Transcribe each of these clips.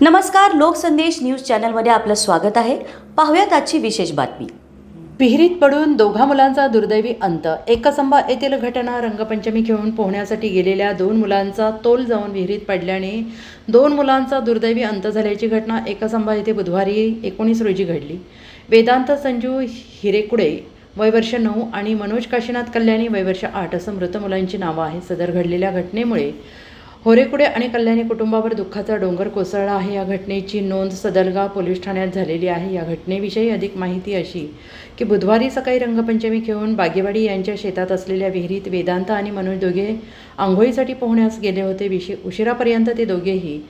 नमस्कार लोकसंदेश न्यूज चॅनलमध्ये आपलं स्वागत आहे. पाहूयात आजची विशेष बातमी. विहिरीत पडून दोघा मुलांचा दुर्दैवी अंत. एकसंबा येथील घटना रंगपंचमी खेळून पोहण्यासाठी गेलेल्या दोन मुलांचा तोल जाऊन विहिरीत पडल्याने दोन मुलांचा दुर्दैवी अंत झाल्याची घटना एकसंबा येथे बुधवारी एकोणीस रोजी घडली. वेदांत संजू हिरेकुडे वयवर्ष नऊ आणि मनोज काशीनाथ कल्याणी वयवर्ष आठ असं मृत मुलांची नावं आहेत. सदर घडलेल्या घटनेमुळे होरेकुडे आणि कल्याणी कुटुंबावर दुःखाचा डोंगर कोसळला आहे. या घटनेची नोंद सदलगाव पोलीस ठाण्यात झालेली आहे. या घटनेविषयी अधिक माहिती अशी की बुधवारी सकाळी रंगपंचमी खेळून बागेवाडी यांच्या शेतात असलेल्या विहिरीत वेदांत आणि मनोज दोघे आंघोळीसाठी पोहण्यास गेले होते. विशे उशिरापर्यंत ते दोघेही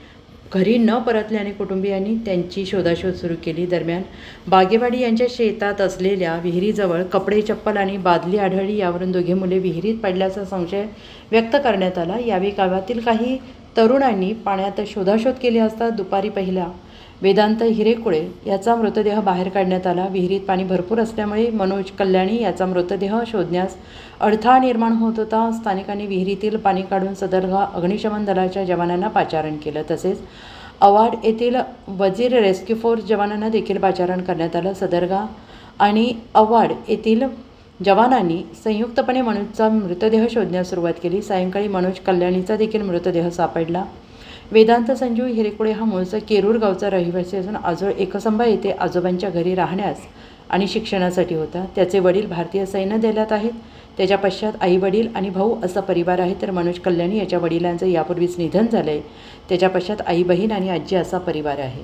घरी न परतल्याने कुटुंबियांनी त्यांची शोधाशोध सुरू केली. दरम्यान बागेवाडी यांच्या शेतात असलेल्या विहिरीजवळ कपडे चप्पल आणि बादली आढळली. यावरून दोघे मुले विहिरीत पडल्याचा संशय व्यक्त करण्यात आला. यावेळी गावातील काही तरुणांनी पाण्यात शोधाशोध केली असता दुपारी पहिला वेदांत हिरेकुळे याचा मृतदेह बाहेर काढण्यात आला. विहिरीत पाणी भरपूर असल्यामुळे मनोज कल्याणी याचा मृतदेह शोधण्यास अडथळा निर्माण होत होता. स्थानिकांनी विहिरीतील पाणी काढून सदरगा अग्निशमन दलाच्या जवानांना पाचारण केलं. तसेच अवाड येथील वजीर रेस्क्यू फोर्स जवानांना देखील पाचारण करण्यात आलं. सदरगा आणि अवाड येथील जवानांनी संयुक्तपणे मनोजचा मृतदेह शोधण्यास सुरुवात केली. सायंकाळी मनोज कल्याणीचा देखील मृतदेह सापडला. वेदांत संजीव हिरेकुळे हा मूळचा केरूर गावचा रहिवासी असून आजोळ एकसंबा येथे आजोबांच्या घरी राहण्यास आणि शिक्षणासाठी होता. त्याचे वडील भारतीय सैन्य दलात आहेत. त्याच्या पश्चात आई वडील आणि भाऊ असा परिवार आहे. तर मनोज कल्याणी याच्या वडिलांचं यापूर्वीच निधन झालं आहे त्याच्या पश्चात आई बहीण आणि आजी असा परिवार आहे.